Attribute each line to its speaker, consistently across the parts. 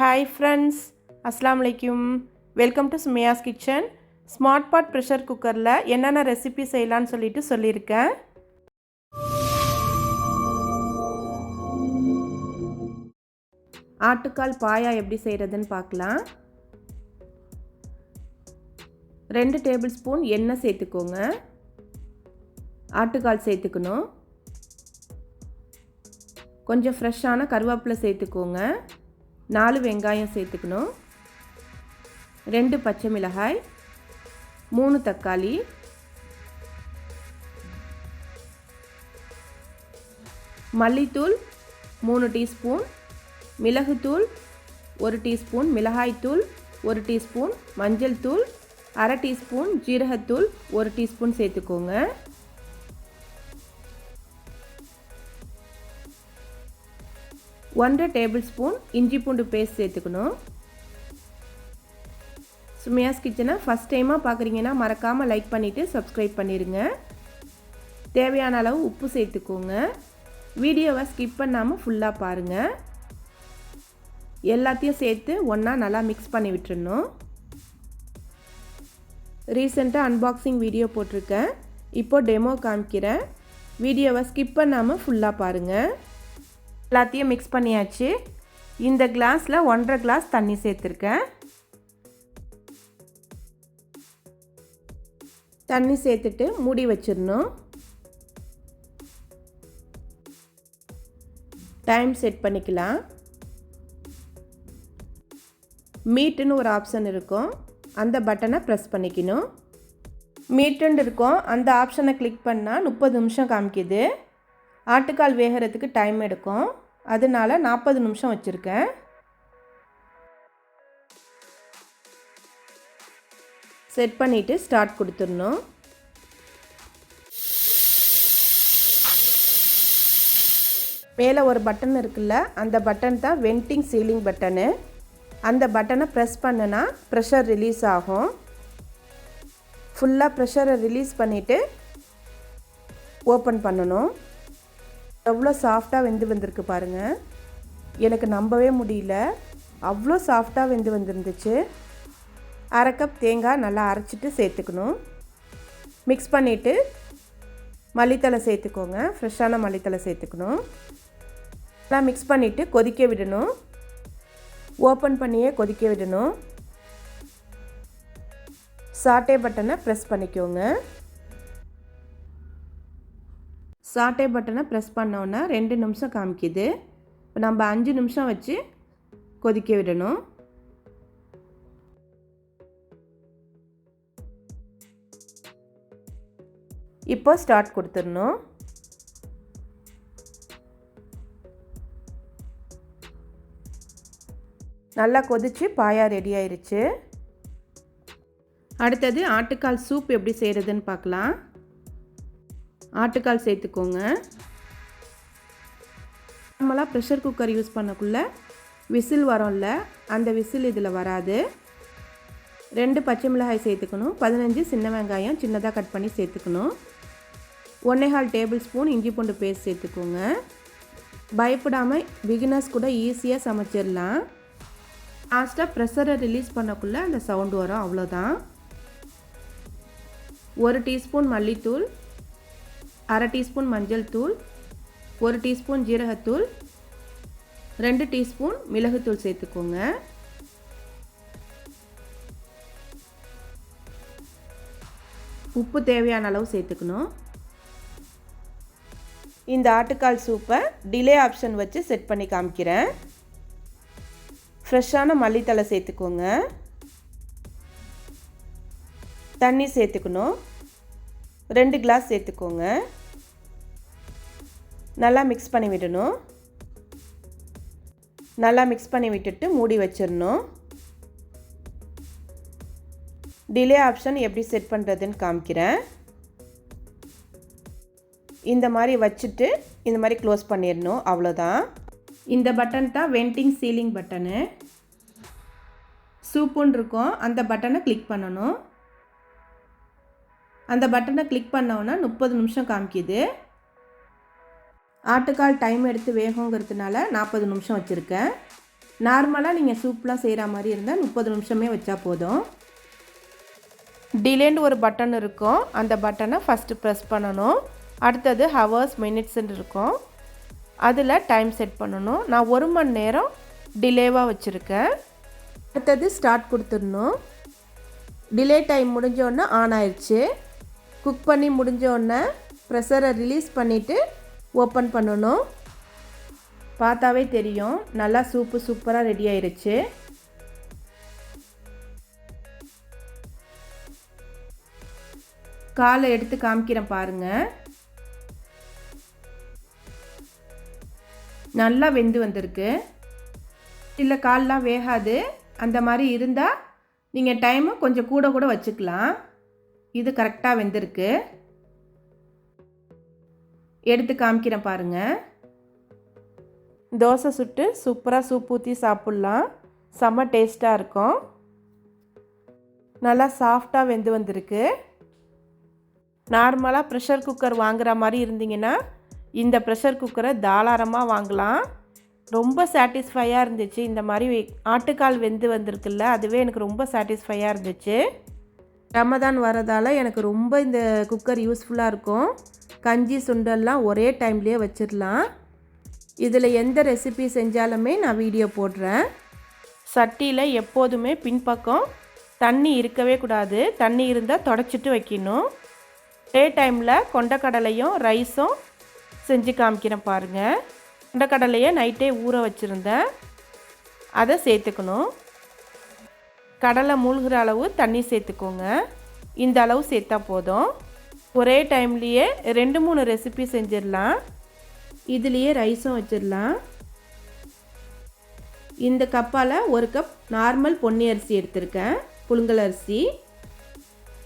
Speaker 1: Hi friends அஸ்லாம் வலைக்கும் welcome to Sumaiya's kitchen smart pot pressure குக்கரில் என்னென்ன ரெசிபி செய்யலான்னு சொல்லிட்டு சொல்லியிருக்கேன். ஆட்டுக்கால் பாயா எப்படி செய்கிறதுன்னு பார்க்கலாம். ரெண்டு டேபிள் ஸ்பூன் எண்ணெய் சேர்த்துக்கோங்க. ஆட்டுக்கால் சேர்த்துக்கணும். கொஞ்சம் ஃப்ரெஷ்ஷான கருவேப்பிலை சேர்த்துக்கோங்க. நாலு வெங்காயம் சேர்த்துக்கணும். ரெண்டு பச்சை மிளகாய் மூணு தக்காளி மல்லித்தூள் மூணு டீஸ்பூன் மிளகுத்தூள் ஒரு டீஸ்பூன் மிளகாய்த்தூள் ஒரு டீஸ்பூன் மஞ்சள் தூள் அரை டீஸ்பூன் ஜீரகத்தூள் ஒரு டீஸ்பூன் சேர்த்துக்கோங்க. ஒன்றரை டேபிள் ஸ்பூன் இஞ்சி பூண்டு பேஸ்ட் சேர்த்துக்கணும். சுமையாஸ் கிச்சனை ஃபஸ்ட் டைமாக பார்க்குறீங்கன்னா மறக்காமல் லைக் பண்ணிவிட்டு சப்ஸ்கிரைப் பண்ணிடுங்க தேவையான அளவு உப்பு சேர்த்துக்கோங்க. வீடியோவை ஸ்கிப் பண்ணாமல் ஃபுல்லாக பாருங்கள் எல்லாத்தையும் சேர்த்து ஒன்றா நல்லா மிக்ஸ் பண்ணி விட்டுருணும் ரீசெண்டாக அன்பாக்சிங் வீடியோ போட்டிருக்கேன். இப்போது டெமோ காமிக்கிறேன். வீடியோவை ஸ்கிப் பண்ணாமல் ஃபுல்லாக பாருங்கள் எல்லாத்தையும் மிக்ஸ் பண்ணியாச்சு. இந்த கிளாஸில் ஒன்றரை கிளாஸ் தண்ணி சேர்த்துருக்கேன். தண்ணி சேர்த்துட்டு மூடி வச்சிடணும். டைம் செட் பண்ணிக்கலாம். மீட்டுன்னு ஒரு ஆப்ஷன் இருக்கும். அந்த பட்டனை ப்ரெஸ் பண்ணிக்கணும். மீட்டுன்னு இருக்கும். அந்த ஆப்ஷனை கிளிக் பண்ணால் முப்பது நிமிஷம் காமிக்குது. ஆட்டுக்கால் வேகிறதுக்கு டைம் எடுக்கும். அதனால நாற்பது நிமிஷம் வச்சுருக்கேன். செட் பண்ணிவிட்டு ஸ்டார்ட் கொடுத்துடணும். மேலே ஒரு பட்டன் இருக்குல்ல அந்த பட்டன் தான் வெண்டிங் சீலிங் பட்டனு அந்த பட்டனை ப்ரெஸ் பண்ணுனா ப்ரெஷர் ரிலீஸ் ஆகும். ஃபுல்லாக ப்ரெஷரை ரிலீஸ் பண்ணிவிட்டு ஓப்பன் பண்ணணும். எவ்வளோ சாஃப்டாக வெந்து வந்திருக்கு பாருங்கள் எனக்கு நம்பவே முடியல. அவ்வளோ சாஃப்டாக வெந்து வந்துருந்துச்சு. அரை கப் தேங்காய் நல்லா அரைச்சிட்டு சேர்த்துக்கணும். மிக்ஸ் பண்ணிவிட்டு மல்லித்தலை சேர்த்துக்கோங்க. ஃப்ரெஷ்ஷான மல்லித்தலை சேர்த்துக்கணும். நல்லா மிக்ஸ் பண்ணிவிட்டு கொதிக்க விடணும். ஓப்பன் பண்ணியே கொதிக்க விடணும். சாட்டே பட்டனை ப்ரெஸ் பண்ணிக்கோங்க. சாட்டே பட்டனை ப்ரெஸ் பண்ணோன்னா ரெண்டு நிமிஷம் காமிக்குது. இப்போ நம்ம அஞ்சு நிமிஷம் வச்சு கொதிக்க விடணும். இப்போ ஸ்டார்ட் கொடுத்துடணும். நல்லா கொதிச்சு பாயா ரெடி ஆயிடுச்சு அடுத்தது ஆட்டுக்கால் சூப் எப்படி செய்கிறதுன்னு பார்க்கலாம். ஆட்டுக்கால் சேர்த்துக்கோங்க. நம்மளாம் ப்ரெஷர் குக்கர் யூஸ் பண்ணக்குள்ள விசில் வரோம்ல அந்த விசில் இதில் வராது. ரெண்டு பச்சை மிளகாய் சேர்த்துக்கணும். பதினஞ்சு சின்ன வெங்காயம் சின்னதாக கட் பண்ணி சேர்த்துக்கணும். ஒன்னேகால் டேபிள் ஸ்பூன் இஞ்சி பூண்டு பேஸ்ட் சேர்த்துக்கோங்க. பயப்படாமல் பிகினர்ஸ் கூட ஈஸியாக சமைச்சிடலாம் லாஸ்ட்டாக ப்ரெஷரை ரிலீஸ் பண்ணக்குள்ளே அந்த சவுண்டு வரும் அவ்வளோதான் ஒரு டீஸ்பூன் மல்லித்தூள் அரை டீஸ்பூன் மஞ்சள் தூள் ஒரு டீஸ்பூன் ஜீரகத்தூள் ரெண்டு டீஸ்பூன் மிளகுத்தூள் சேர்த்துக்கோங்க. உப்பு தேவையான அளவு சேர்த்துக்கணும். இந்த ஆட்டுக்கால் சூப்பை டிலே ஆப்ஷன் வச்சு செட் பண்ணி காமிக்கிறேன். ஃப்ரெஷ்ஷான மல்லித்தலை சேர்த்துக்கோங்க. தண்ணி சேர்த்துக்கணும். ரெண்டு கிளாஸ் சேர்த்துக்கோங்க. நல்லா மிக்ஸ் பண்ணி விடணும். நல்லா மிக்ஸ் பண்ணி விட்டுட்டு மூடி வச்சிடணும். டிலே ஆப்ஷன் எப்படி செட் பண்ணுறதுன்னு காமிக்கிறேன். இந்த மாதிரி வச்சுட்டு இந்த மாதிரி க்ளோஸ் பண்ணிடணும் அவ்வளோதான் இந்த பட்டன் தான் வெண்டிங் சீலிங் பட்டனு சூப்புன்னு இருக்கும் அந்த பட்டனை கிளிக் பண்ணணும். அந்த பட்டனை கிளிக் பண்ணோன்னா முப்பது நிமிஷம் காமிக்குது. ஆட்டுக்கால் டைம் எடுத்து வேகங்கிறதுனால நாற்பது நிமிஷம் வச்சுருக்கேன். நார்மலாக நீங்கள் சூப்லாம் செய்கிற மாதிரி இருந்தால் முப்பது நிமிஷமே வச்சா போதும். டிலேன்னு ஒரு பட்டன் இருக்கும். அந்த பட்டனை ஃபஸ்ட்டு ப்ரெஸ் பண்ணணும். அடுத்தது ஹவர்ஸ் மினிட்ஸ்ன்னு இருக்கும். அதில் டைம் செட் பண்ணணும். நான் ஒரு மணி நேரம் டிலேவாக வச்சுருக்கேன். அடுத்தது ஸ்டார்ட் கொடுத்துடணும். டிலே டைம் முடிஞ்சோடனே ஆன் ஆயிடுச்சு. குக் பண்ணி முடிஞ்சோடனே ப்ரெஷரை ரிலீஸ் பண்ணிவிட்டு ஓப்பன் பண்ணணும். பார்த்தாவே தெரியும். நல்லா சூப்பு சூப்பராக ரெடி ஆயிடுச்சு காலை எடுத்து காமிக்கிறேன் பாருங்க. நல்லா வெந்து வந்திருக்கு. இல்லை கால்லாம் வேகாது. அந்த மாதிரி இருந்தால் நீங்கள் டைமும் கொஞ்சம் கூட கூட வச்சுக்கலாம். இது கரெக்டாக வெந்திருக்கு. எடுத்து காமிக்கிறேன் பாருங்கள் தோசை சுட்டு சூப்பராக சூப் ஊற்றி சாப்பிட்லாம். செம்ம டேஸ்ட்டாக இருக்கும். நல்லா சாஃப்டாக வெந்து வந்திருக்கு. நார்மலாக ப்ரெஷர் குக்கர் வாங்குகிற மாதிரி இருந்தீங்கன்னா இந்த ப்ரெஷர் குக்கரை தாராளமாக வாங்கலாம். ரொம்ப சாட்டிஸ்ஃபையாக இருந்துச்சு. இந்த மாதிரி ஆட்டுக்கால் வெந்து வந்திருக்குல்ல அதுவே எனக்கு ரொம்ப சாட்டிஸ்ஃபையாக இருந்துச்சு. ரமதான் வரதால் எனக்கு ரொம்ப இந்த குக்கர் யூஸ்ஃபுல்லாக இருக்கும். கஞ்சி சுண்டல்லாம் ஒரே டைம்லேயே வச்சிடலாம். இதில் எந்த ரெசிபி செஞ்சாலுமே நான் வீடியோ போடுறேன். சட்டியில் எப்போதுமே பின்பக்கம் தண்ணி இருக்கவே கூடாது. தண்ணி இருந்தால் தொடச்சிட்டு வைக்கணும். டே டைமில் கொண்டக்கடலையும் ரைஸும் செஞ்சு காமிக்கிறேன் பாருங்கள் கொண்டக்கடலையை நைட்டே ஊற வச்சுருந்தேன். அதை சேர்த்துக்கணும். கடலை மூழ்கிற அளவு தண்ணி சேர்த்துக்கோங்க. இந்த அளவு சேர்த்தா போதும். ஒரே டைம்லேயே ரெண்டு மூணு ரெசிபி செஞ்சிடலாம். இதுலேயே ரைஸும் வச்சிடலாம். இந்த கப்பால் ஒரு கப் நார்மல் பொன்னி அரிசி எடுத்திருக்கேன் புழுங்கல் அரிசி.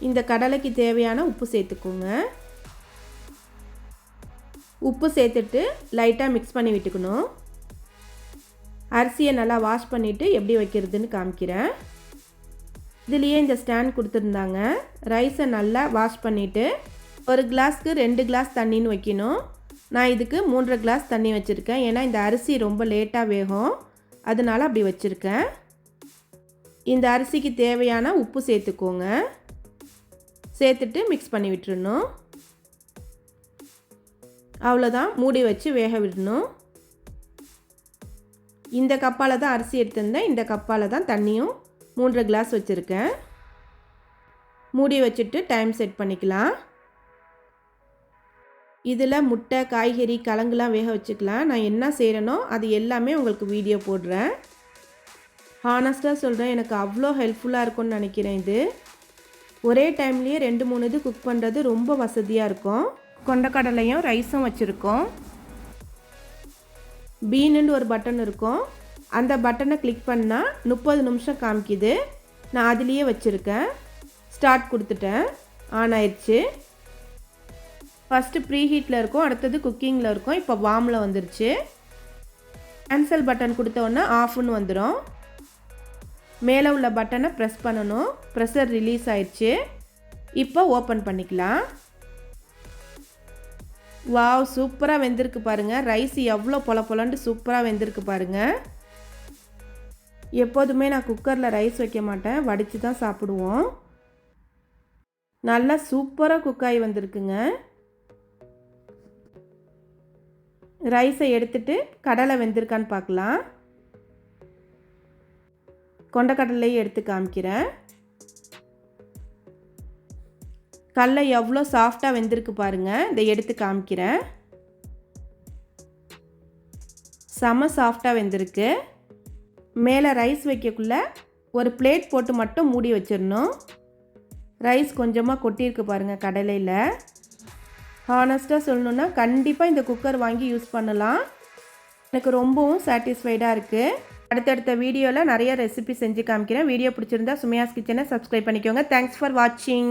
Speaker 1: இந்த கடலைக்கு தேவையான உப்பு சேர்த்துக்கோங்க. உப்பு சேர்த்துட்டு லைட்டாக மிக்ஸ் பண்ணி விட்டுக்கணும். அரிசியை நல்லா வாஷ் பண்ணிவிட்டு எப்படி வைக்கிறதுன்னு காமிக்கிறேன். இதுலேயே இந்த ஸ்டாண்ட் கொடுத்துருந்தாங்க. ரைஸை நல்லா வாஷ் பண்ணிவிட்டு ஒரு கிளாஸ்க்கு ரெண்டு கிளாஸ் தண்ணின்னு வைக்கணும். நான் இதுக்கு மூன்றரை கிளாஸ் தண்ணி வச்சுருக்கேன். ஏன்னா இந்த அரிசி ரொம்ப லேட்டாக வேகும். அதனால் அப்படி வச்சுருக்கேன். இந்த அரிசிக்கு தேவையான உப்பு சேர்த்துக்கோங்க. சேர்த்துட்டு மிக்ஸ் பண்ணி விட்டுறணும். அவ்வளோதான். மூடி வச்சு வேக விடணும். இந்த கப்பால் தான் அரிசி எடுத்திருந்தேன். இந்த கப்பால் தான் தண்ணியும் மூன்றரை கிளாஸ் வச்சுருக்கேன். மூடி வச்சுட்டு டைம் செட் பண்ணிக்கலாம். இதில் முட்டை காய்கறி கலங்குலாம் வேக வச்சுக்கலாம். நான் என்ன செய்கிறேனோ அது எல்லாமே உங்களுக்கு வீடியோ போடுறேன். ஹானஸ்ட்டாக சொல்கிறேன் எனக்கு அவ்வளோ ஹெல்ப்ஃபுல்லாக இருக்கும்னு நினைக்கிறேன் இது. ஒரே டைம்லேயே ரெண்டு மூணு இது குக் பண்ணுறது ரொம்ப வசதியாக இருக்கும். கொண்டக்கடலையும் ரைஸும் வச்சுருக்கோம். பீனுன்னு ஒரு பட்டன் இருக்கும். அந்த பட்டனை கிளிக் பண்ணால் முப்பது நிமிஷம் காமிக்குது. நான் அதுலேயே வச்சுருக்கேன். ஸ்டார்ட் கொடுத்துட்டேன். ஆன் ஆயிடுச்சு. ஃபஸ்ட்டு ப்ரீ ஹீட்டில் இருக்கும் அடுத்தது குக்கிங்கில் இருக்கும். இப்போ வார்மில் வந்துருச்சு. கேன்சல் பட்டன் கொடுத்தோன்னே ஆஃப்னு வந்துடும் மேலே உள்ள பட்டனை ப்ரெஸ் பண்ணணும். ப்ரெஷர் ரிலீஸ் ஆயிடுச்சு. இப்போ ஓப்பன் பண்ணிக்கலாம். வாவ் சூப்பராக வெந்திருக்கு பாருங்கள் ரைஸ் எவ்வளோ பொல பொலன்ட்டு சூப்பராக வெந்திருக்கு பாருங்கள் எப்போதுமே நான் குக்கரில் ரைஸ் வைக்க மாட்டேன். வடித்து தான் சாப்பிடுவோம். நல்லா சூப்பராக குக்காகி வந்திருக்குங்க. ரைஸை எடுத்துட்டு கடலை வெந்திருக்கான்னு பார்க்கலாம். கொண்டக்கடலையும் எடுத்து காமிக்கிறேன். கடலை எவ்வளோ சாஃப்டாக வெந்திருக்கு பாருங்கள் இதை எடுத்து காமிக்கிறேன். செம சாஃப்டாக வெந்திருக்கு. மேலே ரைஸ் வைக்கக்குள்ள ஒரு பிளேட் போட்டு மட்டும் மூடி வச்சிடணும். ரைஸ் கொஞ்சமாக கொட்டியிருக்கு பாருங்கள் கடலையில் ஹானஸ்ட்டாக சொல்லணுன்னா கண்டிப்பாக இந்த குக்கர் வாங்கி யூஸ் பண்ணலாம். எனக்கு ரொம்பவும் சாட்டிஸ்ஃபைடாக இருக்குது அடுத்தடுத்த வீடியோவில் நிறைய ரெசிபி செஞ்சு காமிக்கிறேன். வீடியோ பிடிச்சிருந்தா சுமையாஸ் கிச்சனை சப்ஸ்கிரைப் பண்ணிக்கோங்க. தேங்க்ஸ் ஃபார் வாட்சிங்